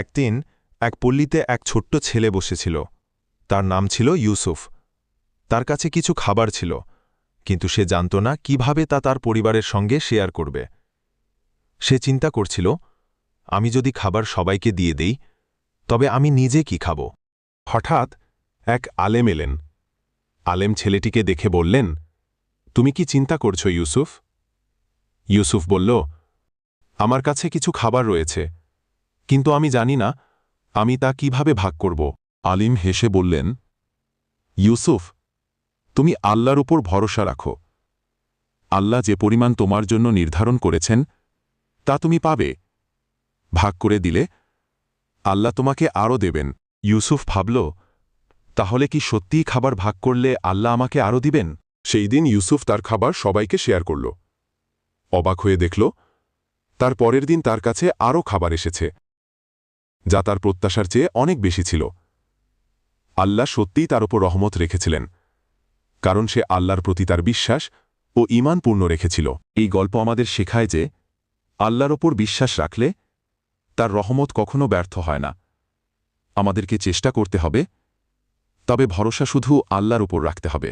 একদিন এক পল্লীতে এক ছোট্ট ছেলে বসেছিল। তার নাম ছিল ইউসুফ। তার কাছে কিছু খাবার ছিল, কিন্তু সে জানত না কীভাবে তা তার পরিবারের সঙ্গে শেয়ার করবে। সে চিন্তা করছিল, আমি যদি খাবার সবাইকে দিয়ে দেই, তবে আমি নিজে কি খাব? হঠাৎ এক আলেম এলেন। আলেম ছেলেটিকে দেখে বললেন, তুমি কি চিন্তা করছ ইউসুফ? ইউসুফ বলল, আমার কাছে কিছু খাবার রয়েছে। কিন্তু আমি জানি না, আমি তা কীভাবে ভাগ করব। আলিম হেসে বললেন, ইউসুফ, তুমি আল্লাহর উপর ভরসা রাখো। আল্লাহ যে পরিমাণ তোমার জন্য নির্ধারণ করেছেন, তা তুমি পাবে। ভাগ করে দিলে, আল্লাহ তোমাকে আরও দেবেন। ইউসুফ ভাবল, তাহলে কি সত্যিই খাবার ভাগ করলে আল্লাহ আমাকে আরও দিবেন? সেই দিন ইউসুফ তার খাবার সবাইকে শেয়ার করল। অবাক হয়ে দেখল, তার পরের দিন তার কাছে আরও খাবার এসেছে। যা তার প্রত্যাশার চেয়ে অনেক বেশি ছিল। আল্লাহ সত্যিই তার ওপর রহমত রেখেছিলেন, কারণ সে আল্লাহর প্রতি তার বিশ্বাস ও ঈমান পূর্ণ রেখেছিল। এই গল্প আমাদের শেখায় যে আল্লাহর ওপর বিশ্বাস রাখলে তার রহমত কখনো ব্যর্থ হয় না। আমাদেরকে চেষ্টা করতে হবে, তবে ভরসা শুধু আল্লাহর উপর রাখতে হবে।